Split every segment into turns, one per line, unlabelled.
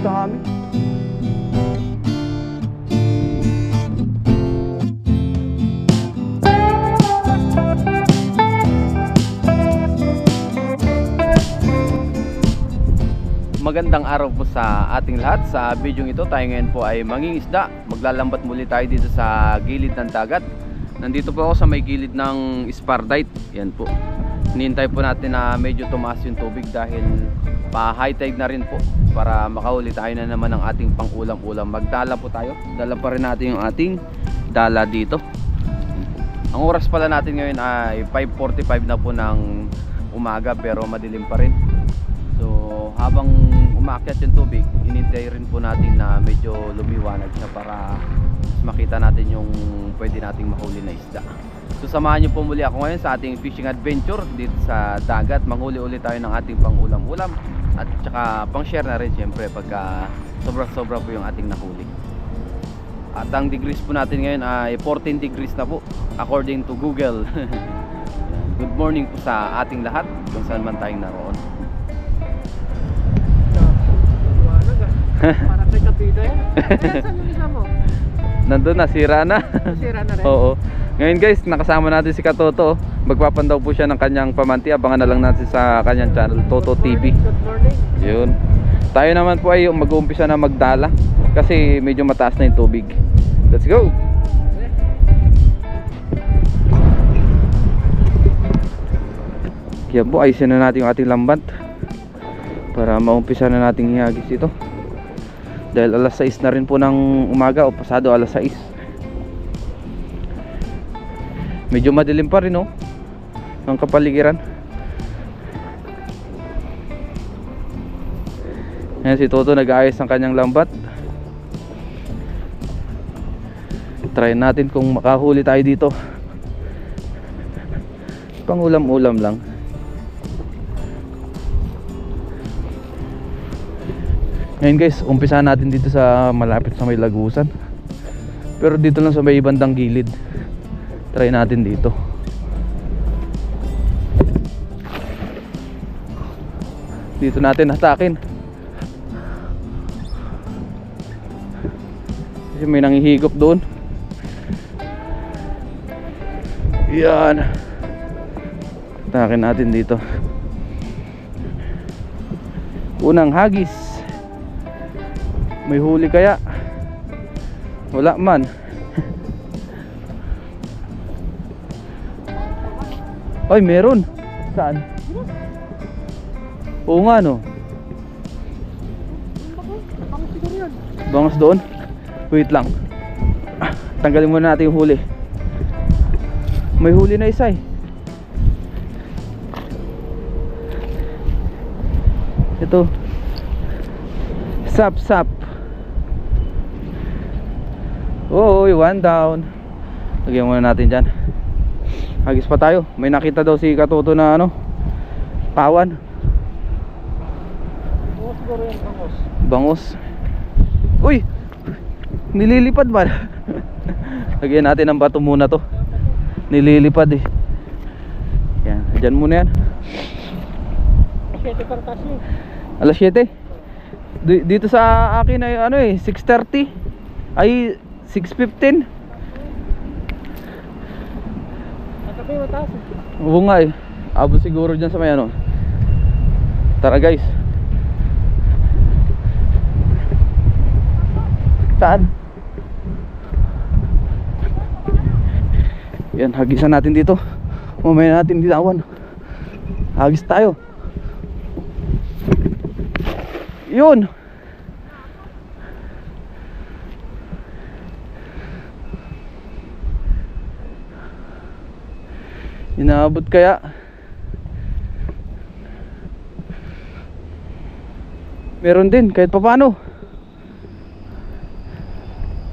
dami. Magandang araw po sa ating lahat. Sa video ito, tayo ngayon po ay mangingisda. Maglalambat muli tayo dito sa gilid ng dagat. Nandito po ako sa may gilid ng Spardite. Yan po. Hinihintay po natin na medyo tumaas yung tubig dahil pa high tide na rin po para makahuli tayo na naman ng ating pang-ulam-ulam. Magdala po tayo. Dala pa rin natin yung ating dala dito. Ang oras pala natin ngayon ay 5.45 na po ng umaga pero madilim pa rin. So habang umakyat yung tubig, hinintay rin po natin na medyo lumiwanag siya para makita natin yung pwede nating mahuli na isda. So samahan niyo po muli ako ngayon sa ating fishing adventure dito sa dagat. Manghuli ulit tayo ng ating pang-ulam-ulam at saka pang-share na rin syempre pagka sobra-sobra po yung ating nahuli. At ang degrees po natin ngayon ay 14 degrees na po according to Google. Good morning po sa ating lahat kung saan man tayong naroon.
Para kay Kapita yan. Saan yung isa mo?
Nandun na, sira na.
Nasira na rin.
Oo. Ngayon guys, nakasama natin si Katoto. Magpapandaw po siya ng kanyang pamanti. Abangan na lang natin sa kanyang channel, Toto TV. Yun. Tayo naman po ay mag-uumpisa na magdala kasi medyo mataas na yung tubig. Let's go! Kaya po, ayusin na natin yung ating lambat para maumpisa na nating hihagis ito. Dahil alas 6 na rin po ng umaga o pasado alas 6. Medyo madilim pa rin oh. Ang kapaligiran. Ayan si Toto nag-aayos ng kanyang lambat. Try natin kung makahuli tayo dito. Pangulam-ulam lang. Ngayon guys, umpisa natin dito sa malapit sa may lagusan. Pero dito lang sa may bandang gilid. Try natin dito. Dito natin hatakin. Kasi may nangihigop doon. Yan. Hatakin natin dito. Unang hagis. May huli kaya? Wala man. Ay, meron. Saan? Oo nga no. Bangas doon. Wait lang. Ah, Tanggalin muna natin yung huli. May huli na isa eh. Ito. Sap sap. Oy, one down. Lagyan muna natin dyan. Hagis pa tayo. May nakita daw si Katoto na ano. Pawan.
Oo, siguro yun bangos.
Bangos. Uy! Nililipad ba? Lagyan natin ng bato muna to. Nililipad eh. Yan, dyan muna yan.
Siyete para taas yun.
Alas 7. Di- dito sa akin ay ano eh, 6.30. Ay, 6.15.
Natabi mataas.
Oo nga eh. Abot siguro dyan sa may ano. Tara guys. Saan? Yan, hagisan natin dito. Mamaya natin dilawan. Hagis tayo. Yun. Inaabot kaya? Meron din kahit papano.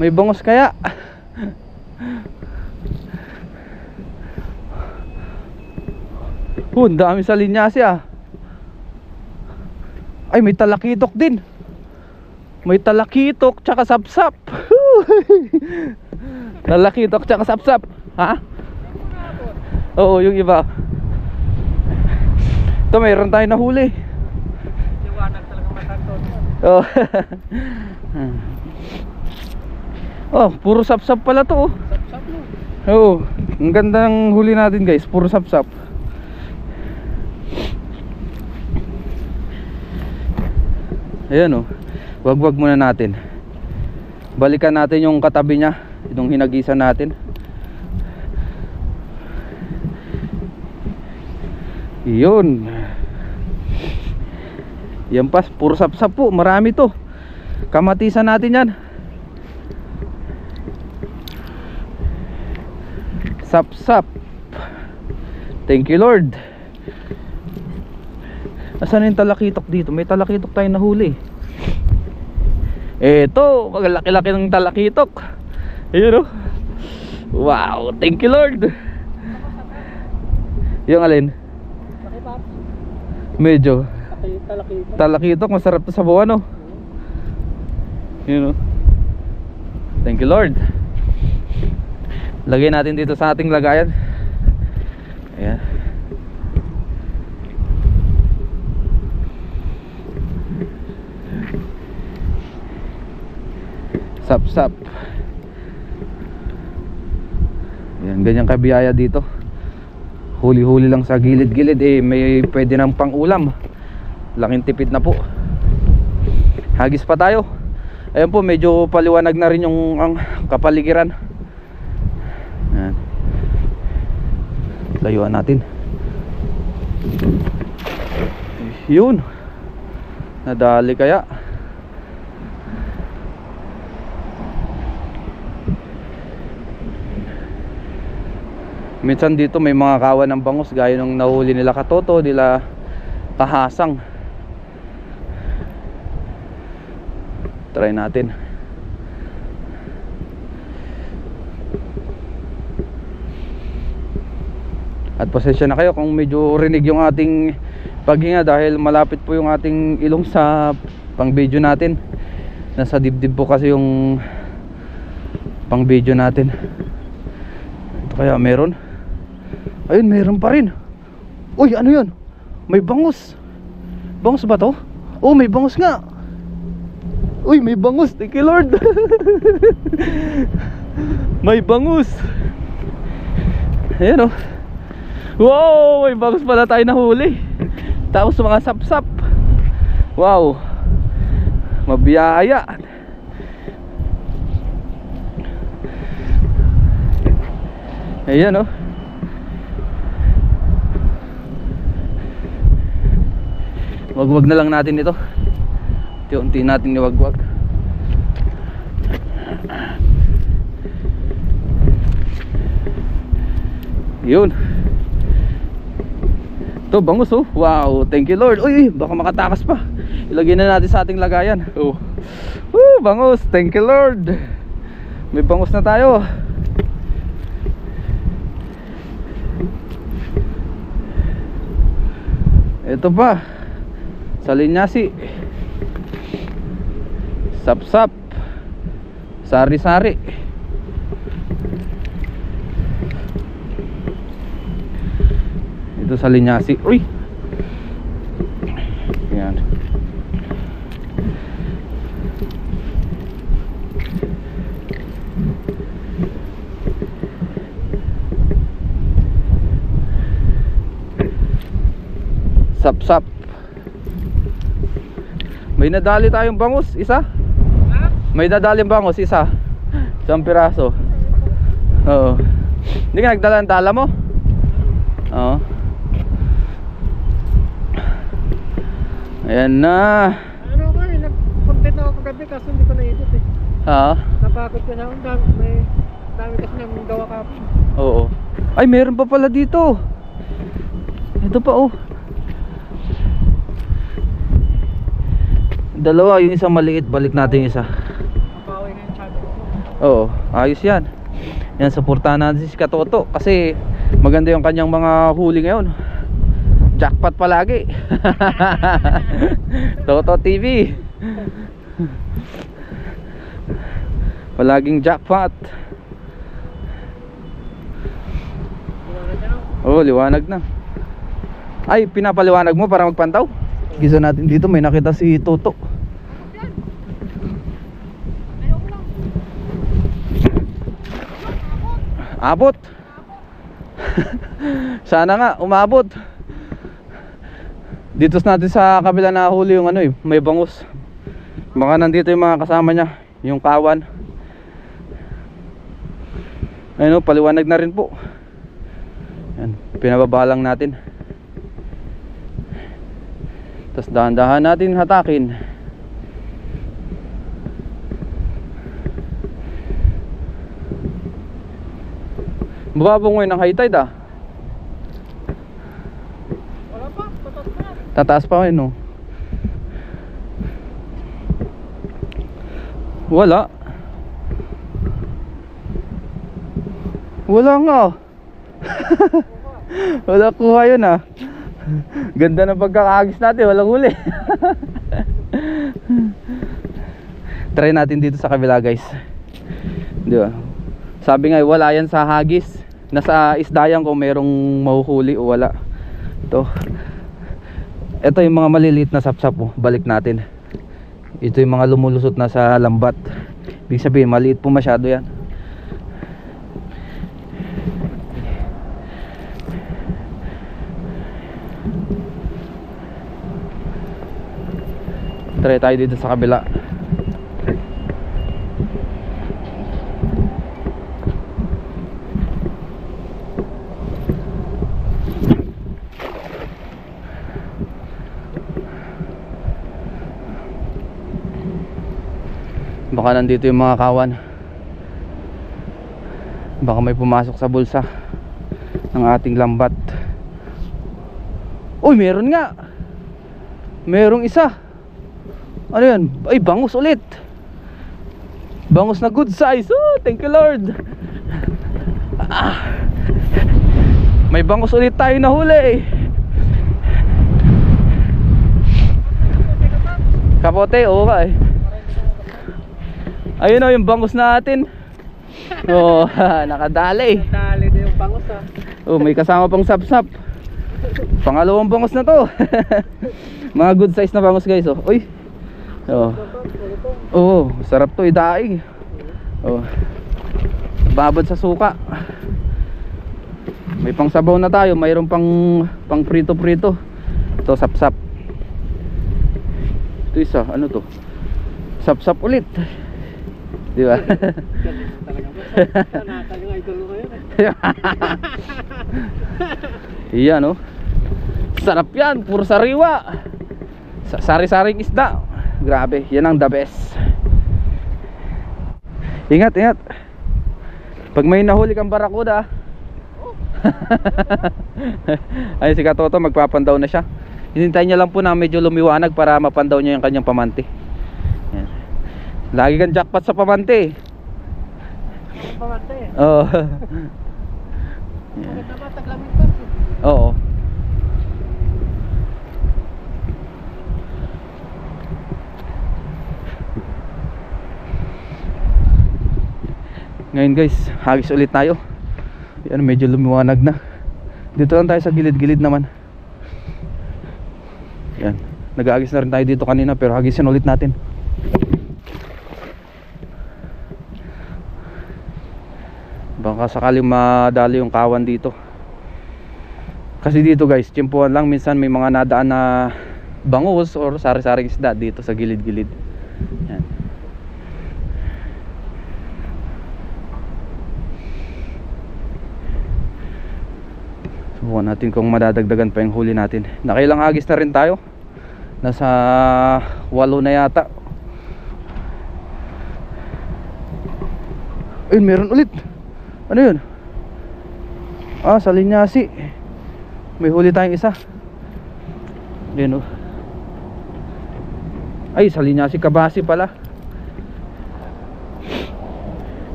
May bangos kaya? Oh, dami sa linyasi ah. Ay, may talakitok din. May talakitok tsaka sapsap. talakitok tsaka sapsap. Ha? Oo, yung iba. Ito, mayroon tayo nahuli.
Liwanag talaga man. Kanton.
Oh. oh, puro sapsap pala to. oh.
Sap-sap mo.
Oo. Ang ganda ng huli natin, guys. Puro sapsap. Ayan oh. Wag-wag muna natin. Balikan natin yung katabi niya, itong hinagisan natin. Yun. Yan pas, puro sapsap po. Marami to. Kamatisan natin yan. Sapsap. Thank you Lord. Asan yung talakitok dito? May talakitok tayong nahuli. Eto, magalaki-laki ng talakitok. Ayun oh. Wow, thank you Lord. Yung alin? Medyo.
Laki, talaki.
Talakitok, masarap to sa buwan oh. Yun oh. Thank you Lord. Lagay natin dito sa ating lagayan. Ayan. Sap sap. Ayan, ganyan kabiyaya dito. Huli-huli lang sa gilid-gilid eh may pwede nang pang-ulam. Laking tipid na po. Hagis pa tayo. Ayan po, medyo paliwanag na rin yung ang kapaligiran. Ayan. Layuan natin. Yun. Nadali kaya. Minsan dito may mga kawan ng bangus gaya nung nahuli nila katoto, nila kahasang. Try natin. At pasensya na kayo kung medyo rinig yung ating paghinga dahil malapit po yung ating ilong sa pang video natin. Nasa dibdib po kasi yung pang video natin. Ito kaya meron? Ayun, meron pa rin. Uy, ano yun? May bangus. Bangus ba to? Oh, may bangus nga. Uy, may bangus. Thank you, Lord. may bangus. Ayan oh. Wow, may bangus pala tayo nahuli. Tapos mga sapsap. Wow. Mabiyaya. Ayan oh. Wagwag na lang natin ito. Unti-unti natin iwagwag. Yun. Ito, bangus oh. Wow, thank you Lord. Uy, baka makatakas pa. Ilagay na natin sa ating lagayan. Oh. Woo, bangus. Thank you Lord. May bangus na tayo. Ito pa. Sa linyasi. Sap-sap. Sari-sari. Ito sa linyasi. Uy! Yan. Sap-sap. May nadali tayong bangus, isa.
Ha?
May dadaling bangus, isa. Isang piraso. Oo. Hindi ka nagdala ng dala mo? Oo. Ayan na.
Ano ko eh, nag-content ako kagabi kaso hindi ko naikot eh.
Ha?
Napakot ko na. Ang dami, may dami kasi nang gawa ka.
Oo. Ay, meron pa pala dito. Ito pa oh. Dalawa, yung isang maliit, balik natin yung isa. Oo, ayos yan. Yan, supportahan natin si Katoto kasi maganda yung kanyang mga huli ngayon. Jackpot palagi. Toto TV. Palaging jackpot. Oh, liwanag na. Ay, pinapaliwanag mo para magpantaw? Gisa natin dito, may nakita si Toto. Abot. Sana nga, umabot. Dito natin sa kabila na huli yung ano eh, may bangus. Baka nandito yung mga kasama niya, yung kawan. Ayun o, paliwanag na rin po. Yan, pinababa lang natin. Tapos dahan-dahan natin hatakin. Bababa ngayon ng high tide ah.
Wala pa, patot na.
Tataas pa ngayon no. Wala. Wala nga. Wala kuha yun ah. Ganda ng pagkakagis natin, walang huli. Try natin dito sa kabila guys. Di ba? Sabi nga wala yan sa hagis. Nasa isdayan kung merong mahuhuli o wala. Ito. Ito yung mga maliliit na sapsap oh. Balik natin. Ito yung mga lumulusot na sa lambat. Ibig sabihin maliit po masyado yan. Try tayo dito sa kabila. Baka nandito yung mga kawan. Baka may pumasok sa bulsa ng ating lambat. Uy, meron nga. Merong isa. Ano yan? Ay, bangus ulit. Bangus na good size. Oh, thank you Lord. Ah. May bangus ulit tayo na huli. Kapote, oo ka eh. Ayun o yung bangus natin. Oh, nakadali.
Dali na yung bangus ah.
Oh, may kasama pang sapsap. Pangalawang bangus na to. Mga good size na bangus guys oh. Uy. Oh. Oh, sarap to idaing. Oh. Babad sa suka. May pang sabaw na tayo, mayroon pang pang prito-prito. Ito sapsap. Ito isa, ano to? Sapsap ulit. Di ba?
Eh.
Iyan oh. Sarap yan, puro sariwa. Sa sari-saring isda. Grabe, yan ang the best. Ingat, ingat. Pag may nahuli kang barakuda. Ay si Katoto magpapandaw na siya. Hinintay niya lang po na medyo lumiwanag para mapandaw niya yung kanyang pamante. Lagi kang jackpot sa pamante.
Pangate eh.
Oo.
Maganda ba? Taglamig pa.
Oo. Ngayon guys, hagis ulit tayo. Yan, medyo lumiwanag na. Dito lang tayo sa gilid-gilid naman. Yan. Nag-aagis na rin tayo dito kanina pero hagisin ulit natin. Baka sakaling madali yung kawan dito. Kasi dito guys, tiyempuan lang minsan may mga nadaan na bangus or sari-saring isda dito sa gilid-gilid. Yan. Subukan natin kung madadagdagan pa yung huli natin. Nakailang agis na rin tayo. Nasa walo na yata. Ayun, meron ulit. Ano yun? Ah, sa linyasi. May huli tayong isa. Yan oh. Ay, sa linyasi kabasi pala.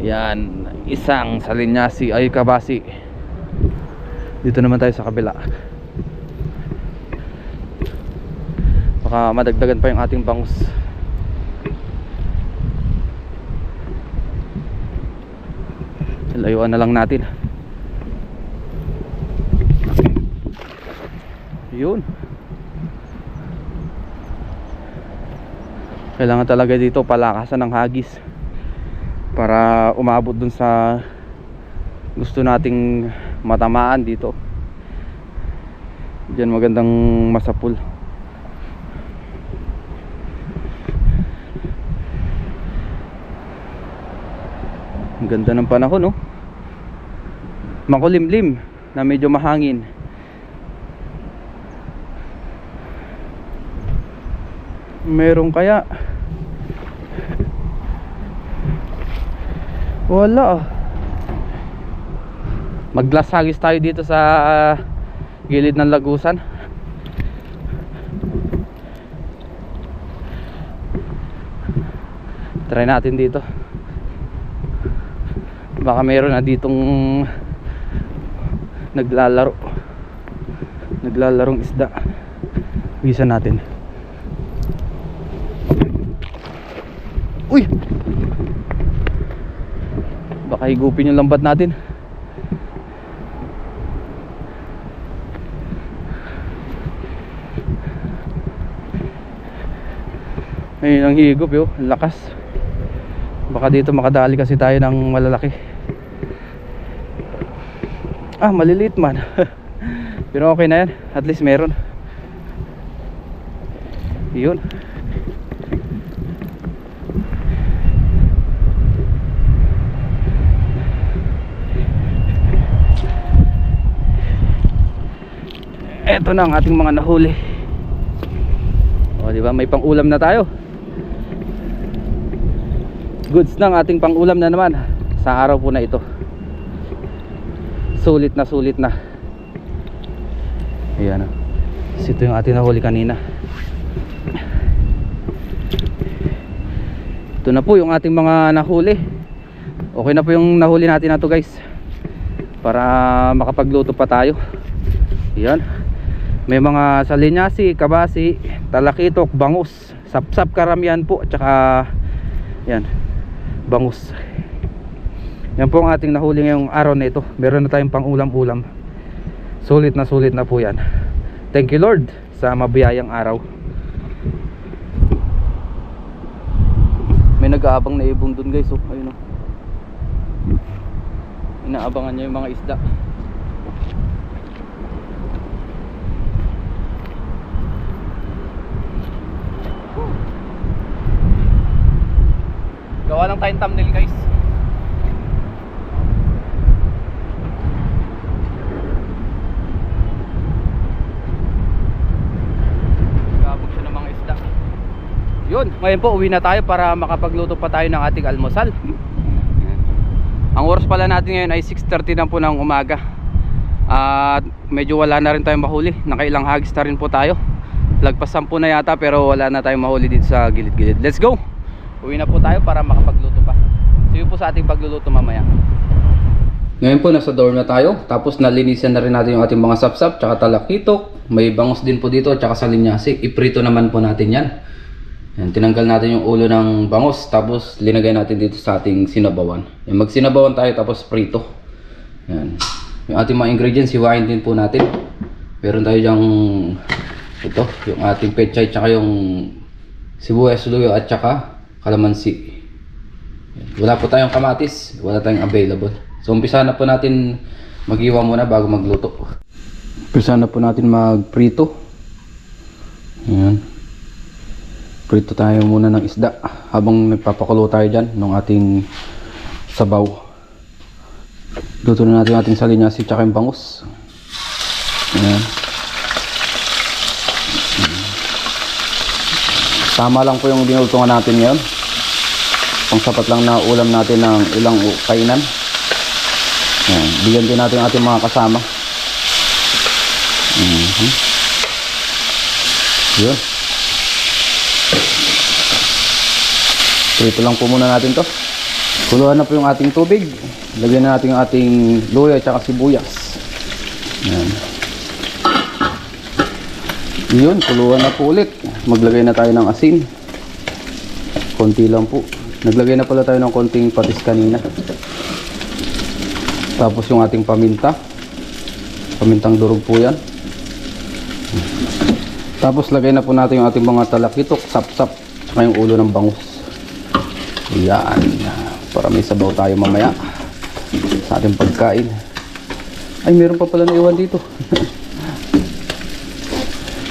Yan, isang sa linyasi ay kabasi. Dito naman tayo sa kabila. Baka madagdagan pa yung ating bangus. Layuan na lang natin. Yun. Kailangan talaga dito palakasan ng hagis para umabot dun sa gusto nating matamaan dito. Diyan magandang masapul. Ganda ng panahon, no? Makulimlim na medyo mahangin. Meron kaya? Wala ah. Maglasagis tayo dito sa ah, gilid ng lagusan. Try natin dito. Baka meron na ditong naglalaro. Naglalarong isda. Visa natin. Uy! Baka higupin yung lambat natin. Ayun ang higup ang lakas. Baka dito makadali kasi tayo ng malalaki. Ah, maliliit man. Pero okay na yan. At least meron. Yun. Eto na ang ating mga nahuli. O, di ba? May pang-ulam na tayo. Goods ng ating pang-ulam na naman sa araw po na ito. Sulit na sulit na. Ayan. Tapos Ito yung ating nahuli kanina. Ito na po yung ating mga nahuli. Okay na po yung nahuli natin na to guys. Para makapagluto pa tayo. Yan. May mga salinyasi, kabasi, talakitok, bangus, sapsap karamihan po at saka yan, bangus. Yan po ang ating nahuli ngayong araw na ito. Meron na tayong pang ulam-ulam. Sulit na sulit na po yan. Thank you Lord sa mabiyayang araw. May nag-aabang na ibong dun guys. Oh. Ayun oh. Inaabangan niya yung mga isda. Gawa lang tayong thumbnail guys. Gabog siya ng mga isda. Yun, ngayon po uwi na tayo para makapagluto pa tayo ng ating almusal. Ang oras pala natin ngayon ay 6.30 na po ng umaga. At medyo wala na rin tayong mahuli. Nakailang hagis na rin po tayo. Lagpas 10 na yata pero wala na tayong mahuli dito sa gilid-gilid. Let's go! Uwi na po tayo para makapagluto pa. You po sa ating pagluluto mamaya. Ngayon po nasa dorm na tayo. Tapos nalinisan na rin natin yung ating mga sapsap tsaka talakitok. May bangus din po dito tsaka salinyasi. Iprito naman po natin yan. Yan, tinanggal natin yung ulo ng bangus tapos linagay natin dito sa ating sinabawan. Yan, magsinabawan tayo tapos prito. Yan. Yung ating mga ingredients, hiwain din po natin. Meron tayo dyang ito, yung ating pechay tsaka yung sibuyas, luyo at tsaka kalamansi. Wala po tayong kamatis, wala tayong available. So umpisa na po natin maghiwa muna bago magluto. Umpisa na po natin magprito. Yan. Prito tayo muna ng isda habang nagpapakulo tayo dyan ng ating sabaw. Luto na natin ating salinyasi tsaka yung bangus. Ayan. Tama lang po yung dinulutungan natin ngayon. Pang sapat lang na ulam natin ng ilang kainan. Ayan. Bigyan din natin ating mga kasama. Mhm. Yun. Prito lang po muna natin to. Kuluan na po yung ating tubig. Lagyan na natin yung ating luya at saka sibuyas. Yan. Yun, kuluan na po ulit. Maglagay na tayo ng asin. Konti lang po. Naglagay na pala tayo ng konting patis kanina. Tapos yung ating paminta. Pamintang durog po yan. Tapos lagay na po natin yung ating mga talakitok, sap-sap, saka yung ulo ng bangus. Yan. Para may sabaw tayo mamaya sa ating pagkain. Ay, meron pa pala na iwan dito.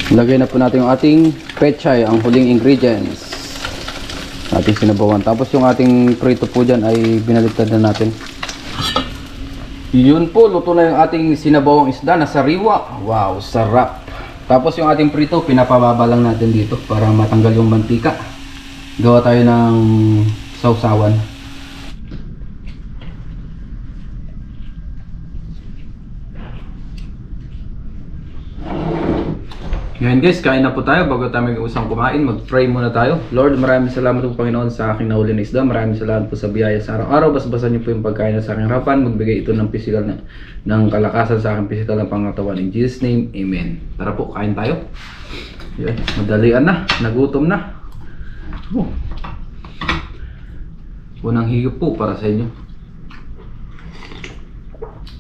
lagay na po natin yung ating pechay, ang huling ingredients. Ating sinabawan. Tapos yung ating prito po dyan ay binaliktad na natin. Yun po, luto na yung ating sinabawang isda na sariwa. Wow, sarap. Tapos yung ating prito, pinapababa lang natin dito para matanggal yung mantika. Gawa tayo ng sausawan. Ngayon guys, kain na po tayo bago tayo mag-usang kumain. Mag-pray muna tayo. Lord, maraming salamat po Panginoon sa aking nahuli na isda. Maraming salamat po sa biyaya sa araw-araw. Basbasan niyo po yung pagkain na sa aking harapan. Magbigay ito ng physical na, ng kalakasan sa aking physical na pangatawan. In Jesus name, Amen. Tara po, kain tayo. Yan, madalian na. Nagutom na. Oh. Unang higop po para sa inyo.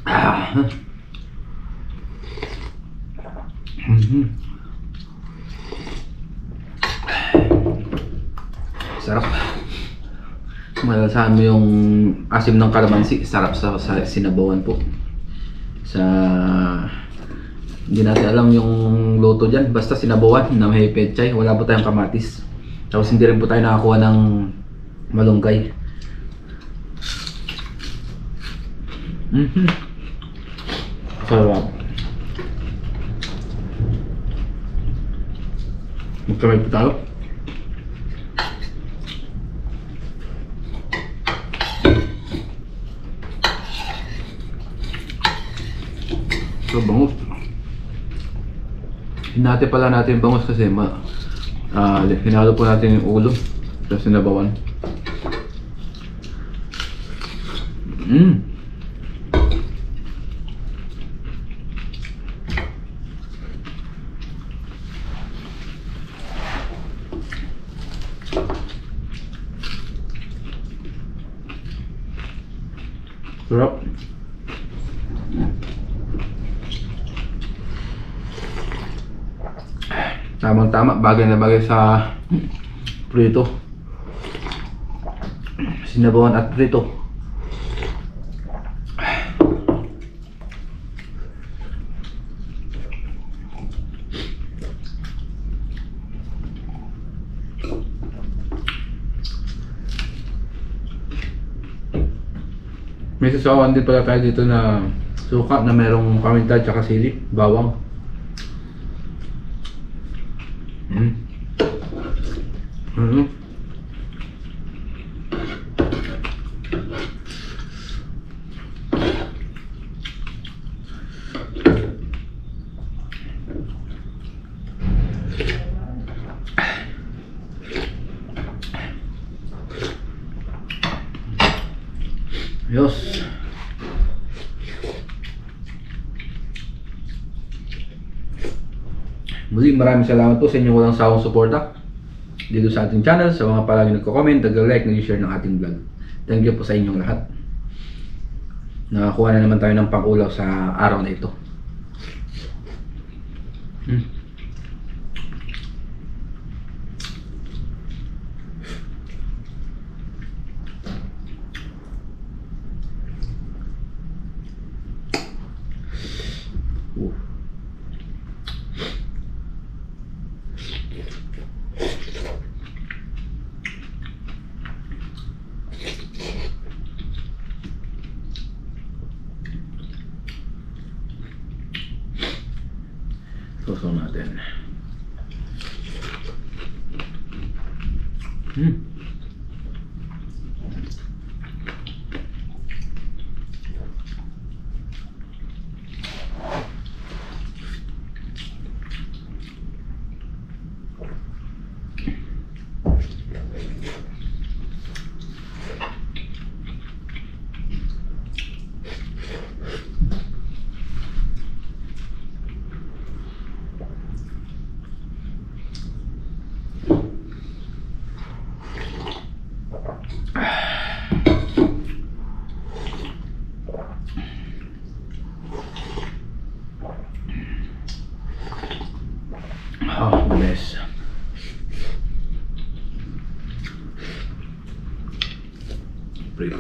Ah. Mhm. Sarap. Malasahan mo yung asim ng kalamansi. Sarap sa, sa sinabawan po. Sa... Hindi natin alam yung luto dyan. Basta sinabawan na may pechay. Wala po tayong kamatis. Tapos hindi rin po tayo nakakuha ng malunggay. Mhm. Sarap. Magkamay po tayo. So, bangus. Hinati pala natin yung bangus kasi ma ah hinalo po natin yung ulo sa sinabawan. Mm. Sarap. Tamang tama, bagay na bagay sa prito. Sinabawan at prito. Sasawan din pala tayo dito na suka na merong paminta at sili, bawang. Mm. Mm. Yos. Muli maraming salamat po sa inyong walang sawang suporta dito sa ating channel, sa mga palagi nagko-comment, nag-like, nag-share ng ating vlog. Thank you po sa inyong lahat. Nakakuha na naman tayo ng pangulaw sa araw na ito.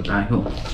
Pray po